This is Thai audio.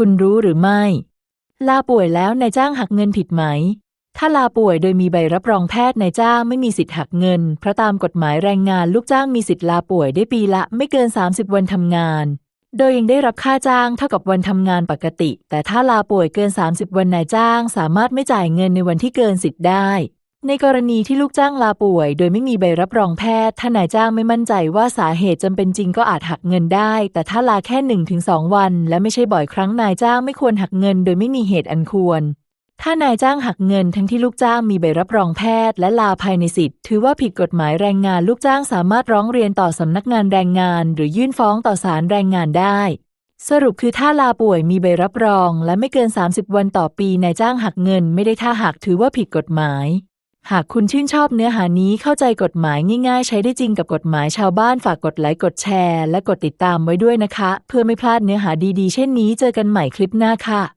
คุณรู้หรือไม่ ลาป่วยแล้วนายจ้างหักเงินผิดไหม ถ้าลาป่วยโดยมีใบรับรองแพทย์นายจ้างไม่มีสิทธิ์หักเงิน เพราะตามกฎหมายแรงงานลูกจ้างมีสิทธิ์ลาป่วยได้ปีละไม่เกิน 30 วันทำงาน โดยยังได้รับค่าจ้างเท่ากับวันทำงานปกติ แต่ถ้าลาป่วยเกิน 30 วันนายจ้าง สามารถไม่จ่ายเงินในวันที่เกินสิทธิ์ได้ ในกรณีที่ลูกจ้างลาป่วย โดยไม่มีใบรับรองแพทย์ถ้านายจ้างไม่มั่นใจว่าสาเหตุจำเป็นจริงก็อาจหักเงินได้ แต่ถ้าลาแค่ 1-2 วัน และไม่ใช่บ่อยครั้งนายจ้างไม่ควรหักเงิน โดยไม่มีเหตุอันควร ถ้านายจ้างหักเงินทั้งที่ลูกจ้างมีใบรับรองแพทย์และลาภายในสิทธิ์ถือว่าผิดกฎหมายแรงงานลูกจ้างสามารถร้องเรียนต่อสำนักงานแรงงาน หรือยื่นฟ้องต่อศาลแรงงานได้สรุปคือถ้าลาป่วยมีใบรับรอง และไม่เกิน 30 วันต่อปีนายจ้างหักเงิน ไม่ได้ถ้าหักถือว่าผิดกฎหมาย หากคุณชื่นชอบเนื้อหานี้เข้าใจกฎหมายง่ายๆ ใช้ได้จริงกับกฎหมายชาวบ้านฝากกดไลค์กดแชร์ และกดติดตามไว้ด้วยนะคะ เพื่อไม่พลาดเนื้อหาดีๆ เช่นนี้เจอกันใหม่คลิปหน้าค่ะ